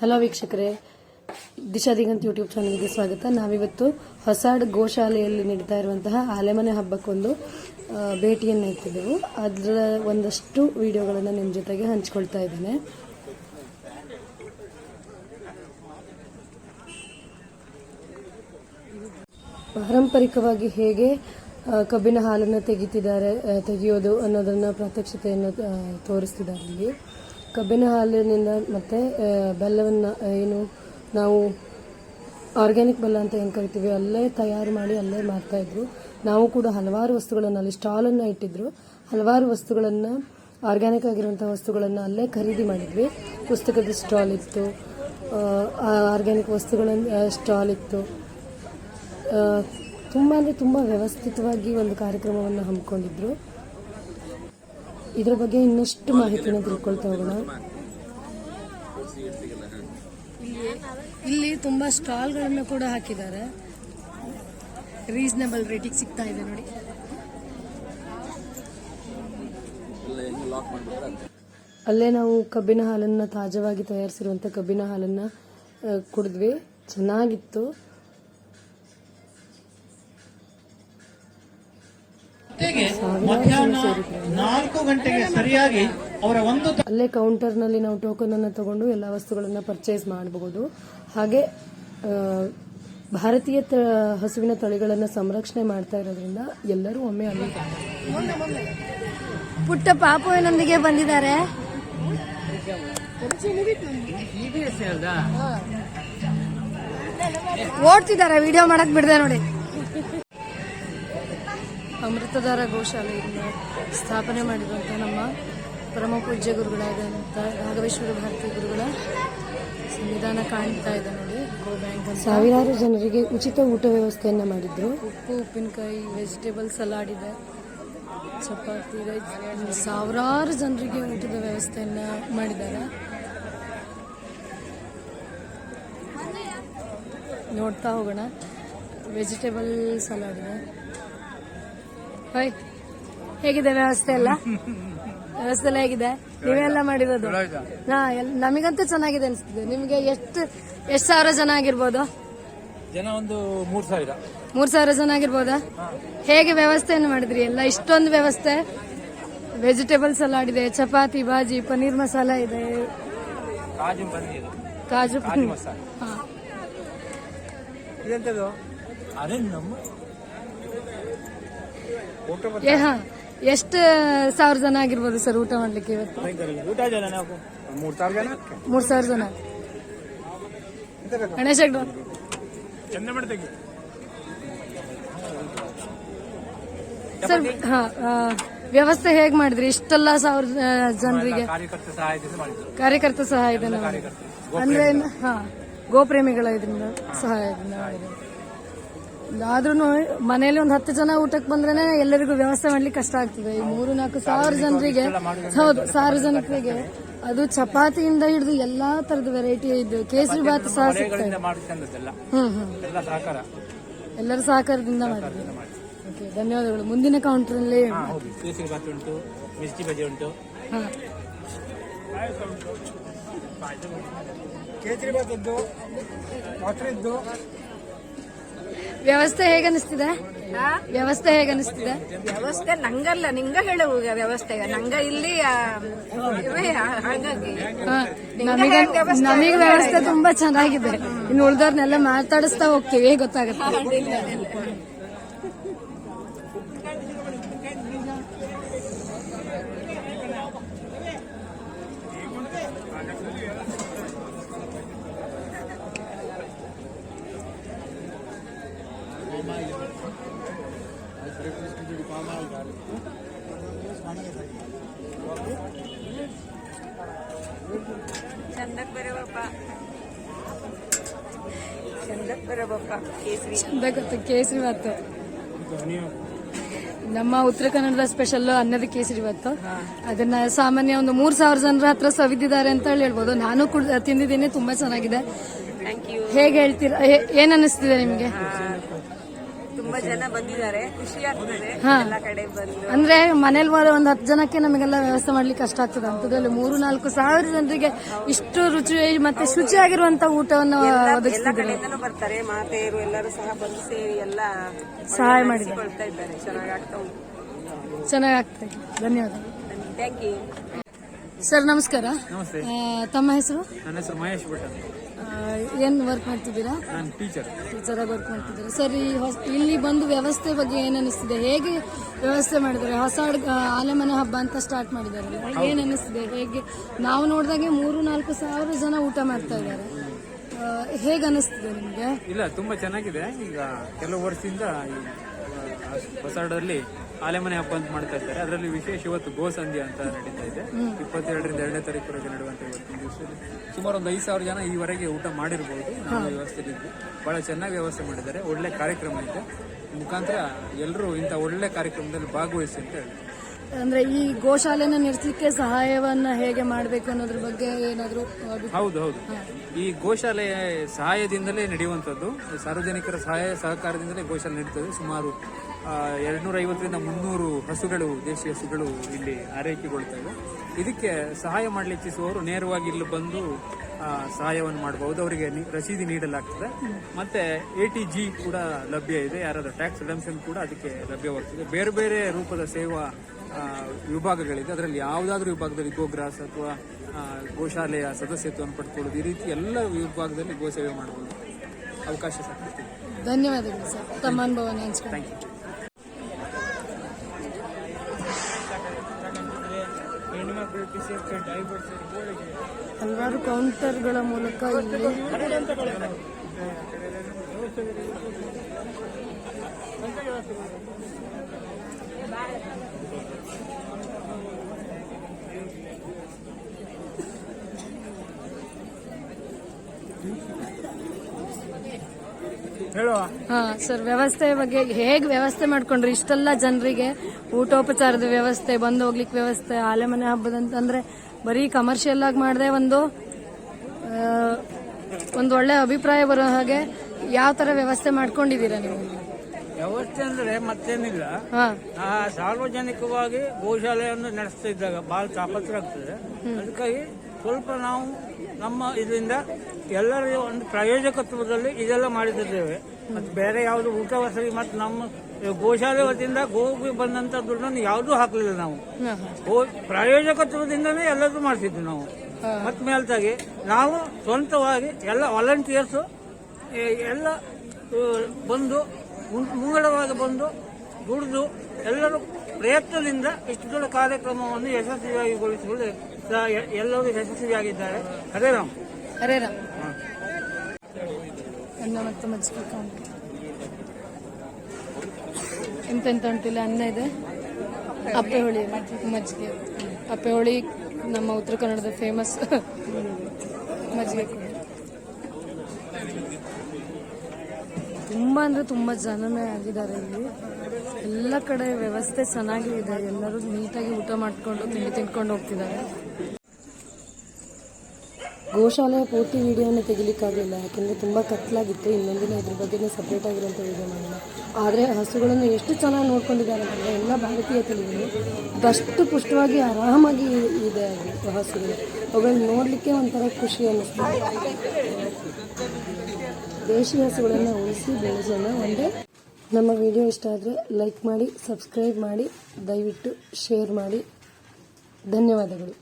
Hello ವೀಕ್ಷಕರೇ, Disha Diganth YouTube ಚಾನಲ್ಗೆ ಸ್ವಾಗತ. ನಾವಿವತ್ತು ಹೊಸಾಡ್ ಗೋಶಾಲೆಯಲ್ಲಿ ನಡೀತಾ ಇರುವಂತಹ ಆಲೆಮನೆ ಹಬ್ಬಕ್ಕೊಂದು ಭೇಟಿಯನ್ನು ಇಟ್ಟಿದ್ದೆವು ಅದರ ಒಂದಷ್ಟು ವಿಡಿಯೋಗಳನ್ನು ನಿಮ್ಮ ಜೊತೆಗೆ ಹಂಚ್ಕೊಳ್ತಾ ಇದ್ದೇನೆ. ಪಾರಂಪರಿಕವಾಗಿ ಹೇಗೆ ಕಬ್ಬಿನ ಹಾಲನ್ನು ತೆಗಿತಿದ್ದಾರೆ ತೆಗೆಯೋದು ಅನ್ನೋದನ್ನ ಪ್ರಾತ್ಯಕ್ಷತೆಯನ್ನು ತೋರಿಸ್ತಿದ್ದಾರೆ ಇಲ್ಲಿ. ಕಬ್ಬಿನ ಹಾಲಿನಿಂದ ಮತ್ತೆ ಬೆಲ್ಲವನ್ನು ಏನು, ನಾವು ಆರ್ಗ್ಯಾನಿಕ್ ಬೆಲ್ಲ ಅಂತ ಏನು ಕರಿತೀವಿ, ಅಲ್ಲೇ ತಯಾರು ಮಾಡಿ ಅಲ್ಲೇ ಮಾಡ್ತಾ ಇದ್ರು. ನಾವು ಕೂಡ ಹಲವಾರು ವಸ್ತುಗಳನ್ನು ಅಲ್ಲಿ ಸ್ಟಾಲನ್ನು ಇಟ್ಟಿದ್ರು. ಹಲವಾರು ವಸ್ತುಗಳನ್ನು, ಆರ್ಗ್ಯಾನಿಕ್ ಆಗಿರುವಂಥ ವಸ್ತುಗಳನ್ನು ಅಲ್ಲೇ ಖರೀದಿ ಮಾಡಿದ್ವಿ. ಪುಸ್ತಕದ ಸ್ಟಾಲ್ ಇತ್ತು ಆರ್ಗ್ಯಾನಿಕ್ ವಸ್ತುಗಳನ್ನು ಸ್ಟಾಲ್ ಇತ್ತು. ತುಂಬ ಅಂದರೆ ತುಂಬ ವ್ಯವಸ್ಥಿತವಾಗಿ ಒಂದು ಕಾರ್ಯಕ್ರಮವನ್ನು ಹಮ್ಮಿಕೊಂಡಿದ್ರು. ಇದರ ಬಗ್ಗೆ ಇನ್ನಷ್ಟು ಮಾಹಿತಿನ ತಿಳ್ಕೊಳ್ತಾ ಹೋಗೋಣ. ಇಲ್ಲಿ ತುಂಬ ಸ್ಟಾಲ್ಗಳನ್ನು ಕೂಡ ಹಾಕಿದ್ದಾರೆ. ರೀಸನಬಲ್ ರೇಟಿಗೆ ಸಿಗ್ತಾ ಇದೆ ನೋಡಿ. ಅಲ್ಲೇ ನಾವು ಕಬ್ಬಿನ ಹಾಲನ್ನು ತಾಜಾವಾಗಿ ತಯಾರಿಸಿರುವಂಥ ಕಬ್ಬಿನ ಹಾಲನ್ನು ಕುಡಿದ್ವಿ. ಚೆನ್ನಾಗಿತ್ತು. ಜೊತೆಗೆ ಮಧ್ಯಾಹ್ನ ನಾಲ್ಕು ಗಂಟೆಗೆ ಸರಿಯಾಗಿ ಅವರ ಒಂದು ಅಲ್ಲೇ ಕೌಂಟರ್ನಲ್ಲಿ ನಾವು ಟೋಕನ್ ಅನ್ನು ತಗೊಂಡು ಎಲ್ಲ ವಸ್ತುಗಳನ್ನು ಪರ್ಚೇಸ್ ಮಾಡಬಹುದು ಹಾಗೆ ಭಾರತೀಯ ತ- ಹಸುವಿನ ತಳಿಗಳನ್ನು ಸಂರಕ್ಷಣೆ ಮಾಡ್ತಾ ಇರೋದ್ರಿಂದ ಎಲ್ಲರೂ ಒಮ್ಮೆ ಅಲ್ಲಿ ಪುಟ್ಟ ಪಾಪುವಿನೊಂದಿಗೆ ಬಂದಿದ್ದಾರೆ? ಓಡ್ತಿದ್ದಾರೆ ವಿಡಿಯೋ ಮಾಡಕ್ ಬಿಡದೆ ನೋಡಿ. ಅಮೃತಧಾರ ಗೋಶಾಲೆಯಿಂದ ಸ್ಥಾಪನೆ ಮಾಡಿರುವಂಥ ನಮ್ಮ ಪರಮ ಪೂಜ್ಯ ಗುರುಗಳಾದಂಥ ರಾಘವೇಶ್ವರ ಭಾರತಿ ಗುರುಗಳ ಸಂವಿಧಾನ ಕಾಣ್ತಾ ಇದೆ ನೋಡಿ. ಗೋ ಬ್ಯಾಂಕ್ ಸಾವಿರಾರು ಜನರಿಗೆ ಉಚಿತ ಊಟ ವ್ಯವಸ್ಥೆಯನ್ನು ಮಾಡಿದ್ರು. ಉಪ್ಪು ಉಪ್ಪಿನಕಾಯಿ ವೆಜಿಟೇಬಲ್ ಸಲಾಡ್ ಇದೆ. ಚಪಾತಿ ರೈಸ್ ಸಾವಿರಾರು ಜನರಿಗೆ ಊಟದ ವ್ಯವಸ್ಥೆಯನ್ನು ಮಾಡಿದ್ದಾರೆ. ನೋಡ್ತಾ ಹೋಗೋಣ. ವೆಜಿಟೇಬಲ್ ಸಲಾಡ್ ಇದೆ. ಹೋಯ್ ಹೇಗಿದೆ ವ್ಯವಸ್ಥೆ ಎಲ್ಲ? ವ್ಯವಸ್ಥೆ ಎಲ್ಲ ಹೇಗಿದೆ? ನೀವೆಲ್ಲ ಮಾಡಿರೋದು? ಹಾ ನಮಗಂತೂ ಚೆನ್ನಾಗಿದೆ ಅನಿಸ್ತಿದೆ. ನಿಮ್ಗೆ ಎಷ್ಟು ಎಷ್ಟು ಸಾವಿರ ಜನ ಆಗಿರ್ಬೋದು? ಜನ ಒಂದು ಮೂರ್ ಸಾವಿರ. ಮೂರ್ ಸಾವಿರ ಜನ ಆಗಿರ್ಬೋದಾ? ಹೇಗೆ ವ್ಯವಸ್ಥೆಯನ್ನು ಮಾಡಿದ್ರಿ ಎಲ್ಲ? ಇಷ್ಟೊಂದು ವ್ಯವಸ್ಥೆ? ವೆಜಿಟೇಬಲ್ಸ್ ಸಲಾಡ್ ಇದೆ ಚಪಾತಿ ಬಾಜಿ ಪನ್ನೀರ್ ಮಸಾಲ ಇದೆ. ಕಾಜು ಕಾಜು ಪನ್ನೀರ್. ಮಸಾಲೆ. ಹಾ. ಎಷ್ಟು ಸಾವಿರ ಜನ ಆಗಿರ್ಬೋದು ಸರ್ ಊಟ ಮಾಡ್ಲಿಕ್ಕೆ ಇವತ್ತು? ಮೂರ್ ಸಾವಿರ ಜನ? ಮೂರ್ ಸಾವಿರ ಜನ. ಗಣೇಶ ಸರ್ ಹಾ ವ್ಯವಸ್ಥೆ ಹೇಗ್ ಮಾಡಿದ್ರಿ? ಇಷ್ಟೆಲ್ಲ ಸಾವಿರ ಜನರಿಗೆ ಕಾರ್ಯಕರ್ತ ಸಹಾಯಧನ ಅಂದ್ರೆ ಹಾ ಗೋಪ್ರೇಮಿಗಳ ಇದರಿಂದ ಸಹಾಯದಿಂದ ಮಾಡಿದ್ರು. ಆದ್ರೂ ಮನೆಯಲ್ಲಿ ಒಂದು ಹತ್ತು ಜನ ಊಟಕ್ಕೆ ಬಂದ್ರೆ ಎಲ್ಲರಿಗೂ ವ್ಯವಸ್ಥೆ ಮಾಡ್ಲಿಕ್ಕೆ ಕಷ್ಟ ಆಗ್ತದೆ. ಈ ಮೂರು ನಾಲ್ಕು ಸಾವಿರ ಜನರಿಗೆ ಹೌದು ಸಾವಿರ ಜನರಿಗೆ ಅದು ಚಪಾತಿಯಿಂದ ಹಿಡಿದು ಎಲ್ಲಾ ತರದ ವೆರೈಟಿ ಇದು ಕೇಸರಿ ಬಾತ್ ಸಹ ಸಿಗ್ತದೆ. ಹ್ಮ್ ಹ್ಮ್. ಎಲ್ಲರ ಸಹಕಾರದಿಂದ ಮಾಡಿದ್ವಿ ಓಕೆ ಧನ್ಯವಾದಗಳು. ಮುಂದಿನ ಕೌಂಟರ್ ಅಲ್ಲಿ ಕೇಸರಿ ಬಾತ್ ಉಂಟು ಮಿರ್ಚಿ ಬಜೆ ಉಂಟು. ಕೇಸರಿ ಬಾತ್ ಇದ್ದು ಮೊಸರಿದ್ದು. ವ್ಯವಸ್ಥೆ ಹೇಗನಿಸ್ತಿದೆ ವ್ಯವಸ್ಥೆ ಹೇಗನಿಸ್ತಿದೆ ವ್ಯವಸ್ಥೆ ನಂಗಲ್ಲ ನಿಂಗ ಹೇಳು ವ್ಯವಸ್ಥೆ ನಂಗ ಇಲ್ಲಿ ಹಾಗಾಗಿ. ನಮಗೆ ವ್ಯವಸ್ಥೆ ತುಂಬಾ ಚೆನ್ನಾಗಿದೆ. ಇನ್ನು ಉಳ್ದವ್ರನ್ನೆಲ್ಲ ಮಾತಾಡಿಸ್ತಾ ಹೋಗ್ತೀವಿ ಗೊತ್ತಾಗುತ್ತೆ? ಕೇಸರಿ. ಚಂದ ಗೊತ್ತು ಕೇಸರಿ ಭಾತು ನಮ್ಮ ಉತ್ತರ ಕನ್ನಡದ ಸ್ಪೆಷಲ್ ಅನ್ನದ ಕೇಸರಿ ಭಾತು ಅದನ್ನ ಸಾಮಾನ್ಯ ಒಂದು ಮೂರ್ ಸಾವಿರ ಜನರ ಹತ್ರ ಸವಿದಿದ್ದಾರೆ ಅಂತ ಹೇಳಿ ಹೇಳ್ಬೋದು. ನಾನು ಕೂಡ ತಿಂದಿದ್ದೀನಿ ತುಂಬಾ ಚೆನ್ನಾಗಿದೆ. ಥ್ಯಾಂಕ್ ಯು ಹೇಗೆ ಹೇಳ್ತೀರಾ ಏನ್ ಅನಿಸ್ತಿದೆ ನಿಮ್ಗೆ? ತುಂಬಾ ಜನ ಬಂದಿದ್ದಾರೆ. ಖುಷಿ ಆಗ್ತದೆ. ಎಲ್ಲ ಕಡೆ ಬಂದು. ಅಂದ್ರೆ ಮನೇಲಿ ಬರೋ ಒಂದ್ ಹತ್ತು ಜನಕ್ಕೆ ನಮಗೆಲ್ಲ ವ್ಯವಸ್ಥೆ ಮಾಡ್ಲಿಕ್ಕೆ ಕಷ್ಟ ಆಗ್ತದೆ. ಅಂತದಲ್ಲಿ ಮೂರು ನಾಲ್ಕು ಸಾವಿರ ಜನರಿಗೆ ಇಷ್ಟು ರುಚಿ ಮತ್ತೆ ಶುಚಿಯಾಗಿರುವಂತ ಊಟವನ್ನು ಎಲ್ಲ ಕಡೆಯಿಂದನೂ ಬರ್ತಾರೆ. ಮಾತೆಯರು ಎಲ್ಲರೂ ಸಹ ಬಂದು ಸೇರಿ ಎಲ್ಲ ಸಹಾಯ ಮಾಡಿದ್ದಾರೆ. ಇದ್ದಾರೆ. ಚೆನ್ನಾಗಿ ಆಗ್ತಾ ಉಂಟು. ಚೆನ್ನಾಗಿ ಆಗ್ತದೆ ಧನ್ಯವಾದ. ಥ್ಯಾಂಕ್ ಯು ಸರ್ ನಮಸ್ಕಾರ. ನಮಸ್ತೆ. ತಮ್ಮ ಹೆಸರು? ನನ್ನ ಹೆಸರು ಮಹೇಶ್ ಭಟ್ ಏನ್ ವರ್ಕ್ ಮಾಡ್ತಿದ್ದೀರಾ? ನಾನು ಟೀಚರ್ ಟೀಚರ್ ಆಗಿ ವರ್ಕ್ ಮಾಡ್ತಿದ್ದೀರಾ? ಸರಿ ಈ ಹೊಸ- ಇಲ್ಲಿ ಬಂದು ವ್ಯವಸ್ಥೆ ಬಗ್ಗೆ ಏನು ಅನಿಸ್ತಿದೆ? ಹೇಗೆ ವ್ಯವಸ್ಥೆ ಮಾಡಿದ್ದಾರೆ? ಹೊಸ ಅಡ್ಗ- ಆಲೆಮನೆ ಹಬ್ಬ ಅಂತ ಸ್ಟಾರ್ಟ್ ಮಾಡಿದ್ದಾರೆ. ಏನು ಅನಿಸ್ತಿದೆ? ಹೇಗೆ ನಾವು ನೋಡಿದಾಗೆ ಮೂರು ನಾಲ್ಕು ಸಾವಿರ ಜನ ಊಟ ಮಾಡ್ತಾ ಇದ್ದಾರೆ. ಹೇಗೆ ಅನಿಸ್ತಿದೆ ನಿಮಗೆ? ಇಲ್ಲ ತುಂಬಾ ಚೆನ್ನಾಗಿದೆ. ಈಗ ಕೆಲವು ವರ್ಷದಿಂದ ಹೊಸಡಲ್ಲಿ ಆಲೆಮನೆ ಹಬ್ಬ ಅಂತ ಮಾಡ್ತಾ ಇದ್ದಾರೆ. ಅದರಲ್ಲಿ ವಿಶೇಷ ಇವತ್ತು ಗೋಸಂಧ್ಯೆ ಅಂತ ನಡೀತಾ ಇದೆ. ಇಪ್ಪತ್ತೆರಡರಿಂದ ಎರಡನೇ ತಾರೀಕುವರೆಗೆ ನಡೆಯುವಂತ ಇವತ್ತಿನ ದಿವಸದಲ್ಲಿ. ಸುಮಾರು ಒಂದು ಐದು ಸಾವಿರ ಜನ ಈವರೆಗೆ ಊಟ ಮಾಡಿರ್ಬೋದು. ನಾವು ವ್ಯವಸ್ಥೆಲಿದ್ದು ಬಹಳ ಚೆನ್ನಾಗಿ ವ್ಯವಸ್ಥೆ ಮಾಡಿದ್ದಾರೆ. ಒಳ್ಳೆ ಕಾರ್ಯಕ್ರಮ ಇದೆ. ಮುಖಾಂತರ ಎಲ್ಲರೂ ಇಂಥ ಒಳ್ಳೆ ಕಾರ್ಯಕ್ರಮದಲ್ಲಿ ಭಾಗವಹಿಸಿ ಅಂತ ಹೇಳಿ ಅಂದ್ರೆ ಈ ಗೋಶಾಲೆನ ನಡೆಸಲಿಕ್ಕೆ ಸಹಾಯವನ್ನ ಹೇಗೆ ಮಾಡಬೇಕು ಅನ್ನೋದ್ರ ಬಗ್ಗೆ ಏನಾದರೂ ಹೌದು ಹೌದು. ಈ ಗೋಶಾಲೆ ಸಹಾಯದಿಂದಲೇ ನಡೆಯುವಂಥದ್ದು. ಸಾರ್ವಜನಿಕರ ಸಹಾಯ ಸಹಕಾರದಿಂದಲೇ ಗೋಶಾಲೆ ನಡೀತದೆ. ಸುಮಾರು ಎರಡ್ನೂರ ಐವತ್ತರಿಂದ ಮುನ್ನೂರು ಹಸುಗಳು ದೇಶೀಯ ಹಸುಗಳು ಇಲ್ಲಿ ಆರೈಕೆಗೊಳ್ತವೆ. ಇದಕ್ಕೆ ಸಹಾಯ ಮಾಡಲಿಚ್ಛಿಸುವವರು ಇಚ್ಛಿಸುವವರು ನೇರವಾಗಿ ಇಲ್ಲಿ ಬಂದು ಸಹಾಯವನ್ನು ಮಾಡಬಹುದು ಅವರಿಗೆ ರಸೀದಿ ನೀಡಲಾಗ್ತದೆ. ಮತ್ತೆ ಎ ಟಿ ಜಿ ಕೂಡ ಲಭ್ಯ ಇದೆ. ಯಾರಾದರೂ ಟ್ಯಾಕ್ಸ್ ರಿಡಮ್ಷನ್ ಕೂಡ ಅದಕ್ಕೆ ಲಭ್ಯವಾಗ್ತದೆ. ಬೇರೆ ಬೇರೆ ರೂಪದ ಸೇವಾ ವಿಭಾಗಗಳಿದೆ. ಅದರಲ್ಲಿ ಯಾವುದಾದ್ರೂ ವಿಭಾಗದಲ್ಲಿ ಗೋಗ್ರಾಸ್ ಅಥವಾ ಗೋಶಾಲೆಯ ಸದಸ್ಯತ್ವವನ್ನು ಪಡ್ಕೊಳ್ಳೋದು ಈ ರೀತಿ ಎಲ್ಲ ವಿಭಾಗದಲ್ಲಿ ಗೋಸೇವೆ ಮಾಡಬಹುದು ಅವಕಾಶ ಸಾಕಷ್ಟು ಧನ್ಯವಾದಗಳು ಸರ್. ತಮ್ಮ ಥ್ಯಾಂಕ್ ಹಂಚ್ಕೊಂಡು ಹಲವಾರು ಕೌಂಟರ್ಗಳ ಮೂಲಕ ಇಲ್ಲಿ ಹಾ ಸರ್ ವ್ಯವಸ್ಥೆ ಬಗ್ಗೆ ಹೇಗೆ ವ್ಯವಸ್ಥೆ ಮಾಡ್ಕೊಂಡ್ರಿ? ಇಷ್ಟೆಲ್ಲ ಜನರಿಗೆ ಊಟೋಪಚಾರದ ವ್ಯವಸ್ಥೆ ಬಂದು ಹೋಗ್ಲಿಕ್ಕೆ ವ್ಯವಸ್ಥೆ ಆಲೆಮನೆ ಹಬ್ಬದಂತಂದ್ರೆ ಬರೀ ಕಮರ್ಷಿಯಲ್ ಆಗಿ ಮಾಡದೆ ಒಂದು ಒಂದು ಒಳ್ಳೆ ಅಭಿಪ್ರಾಯ ಬರೋ ಹಾಗೆ ಯಾವ ತರ ವ್ಯವಸ್ಥೆ ಮಾಡ್ಕೊಂಡಿದ್ದೀರಾ ನೀವು? ವ್ಯವಸ್ಥೆ ಅಂದ್ರೆ ಮತ್ತೇನಿಲ್ಲ. ಸಾರ್ವಜನಿಕವಾಗಿ ಗೋಶಾಲೆಯನ್ನು ನಡೆಸ್ತಾ ಇದ್ದಾಗ ಬಹಳ ತಾಪತ್ರ ಆಗ್ತದೆ. ಅದಕ್ಕಾಗಿ ಸ್ವಲ್ಪ ನಾವು ನಮ್ಮ ಇದರಿಂದ ಎಲ್ಲರೂ ಒಂದು ಪ್ರಾಯೋಜಕತ್ವದಲ್ಲಿ ಇದೆಲ್ಲ ಮಾಡಿದ್ದೇವೆ ಮತ್ತು ಬೇರೆ ಯಾವುದು ಊಟ ವಸತಿ ಮತ್ತು ನಮ್ಮ ಗೋಶಾಲೆ ವತಿಯಿಂದ ಗೋಗೆ ಬಂದಂತ ದುಡ್ಡನ್ನು ಯಾವುದೂ ಹಾಕಲಿಲ್ಲ ನಾವು. ಗೋ- ಪ್ರಾಯೋಜಕತ್ವದಿಂದನೇ ಎಲ್ಲದೂ ಮಾಡ್ತಿದ್ವಿ ನಾವು. ಮತ್ತು ಮೇಲ್ತಾಗಿ ನಾವು ಸ್ವಂತವಾಗಿ ಎಲ್ಲ ವಾಲಂಟಿಯರ್ಸು ಎಲ್ಲ ಬಂದು ಮುಂಗಡವಾಗಿ ಬಂದು ದುಡಿದು ಎಲ್ಲರೂ ಪ್ರಯತ್ನದಿಂದ ಇಷ್ಟು ದೊಡ್ಡ ಕಾರ್ಯಕ್ರಮವನ್ನು ಯಶಸ್ವಿಯಾಗಿಗೊಳಿಸಿಕೊಳ್ಳಿ ಎಲ್ಲರೂ ಯಶಸ್ವಿಯಾಗಿದ್ದಾರೆ. ಹರೇ ರಾಮ್. ಹರೇ ರಾಮ್. ಅನ್ನ ಮತ್ತು ಮಜ್ಜಿಗೆ ಇಲ್ಲ ಎಂತೆಂತ ಉಂಟಿಲ್ಲ ಅನ್ನ ಇದೆ. ಅಪ್ಪೆ ಹೋಳಿ ಮಜ್ಜಿಗೆ. ಅಪ್ಪೆ ಹೋಳಿ ನಮ್ಮ ಉತ್ತರ ಕನ್ನಡದ ಫೇಮಸ್ ಮಜ್ಜಿಗೆ. ತುಂಬಾ ಅಂದ್ರೆ ತುಂಬಾ ಜನನೇ ಆಗಿದ್ದಾರೆ ಇಲ್ಲಿ. ಎಲ್ಲ ಕಡೆ ವ್ಯವಸ್ಥೆ ಚೆನ್ನಾಗಿ ಇದೆ ಎಲ್ಲರೂ ನೀಟಾಗಿ ಊಟ ಮಾಡಿಕೊಂಡು, ತಿಂಡಿ ತಿನ್ಕೊಂಡು ಹೋಗ್ತಿದ್ದಾರೆ. ಗೋಶಾಲೆಯ ಪೂರ್ತಿ ವಿಡಿಯೋನ ತೆಗಿಲಿಕ್ಕಾಗಲಿಲ್ಲ. ಯಾಕೆಂದರೆ ತುಂಬ ಕತ್ಲಾಗಿತ್ತು. ಇನ್ನೊಂದಿನ ಇದ್ರ ಬಗ್ಗೆ ಸಪ್ರೇಟ್ ಆಗಿರೋಂಥ ವಿಡಿಯೋ ಮಾಡೋಣ ಆದರೆ ಹಸುಗಳನ್ನು ಎಷ್ಟು ಚೆನ್ನಾಗಿ ನೋಡ್ಕೊಂಡಿದ್ದಾರೆ ಅಂತಂದರೆ ಎಲ್ಲ ಭಾರತೀಯ ತಳಿಗಳು ಅಷ್ಟು ಪುಷ್ಟವಾಗಿ ಆರಾಮಾಗಿ ಇದೆ ಹಸುಗಳು. ಅವುಗಳನ್ನ ನೋಡಲಿಕ್ಕೆ ಒಂಥರ ಖುಷಿ ಅನ್ನಿಸ್ತದೆ ದೇಶಿ ಹಸುಗಳನ್ನು ಉಳಿಸಿ ಬೆಳೆಸೋಣ. ಒಂದೇ ನಮ್ಮ ವಿಡಿಯೋ ಇಷ್ಟ ಆದರೆ ಲೈಕ್ ಮಾಡಿ ಸಬ್ಸ್ಕ್ರೈಬ್ ಮಾಡಿ ದಯವಿಟ್ಟು ಶೇರ್ ಮಾಡಿ. ಧನ್ಯವಾದಗಳು.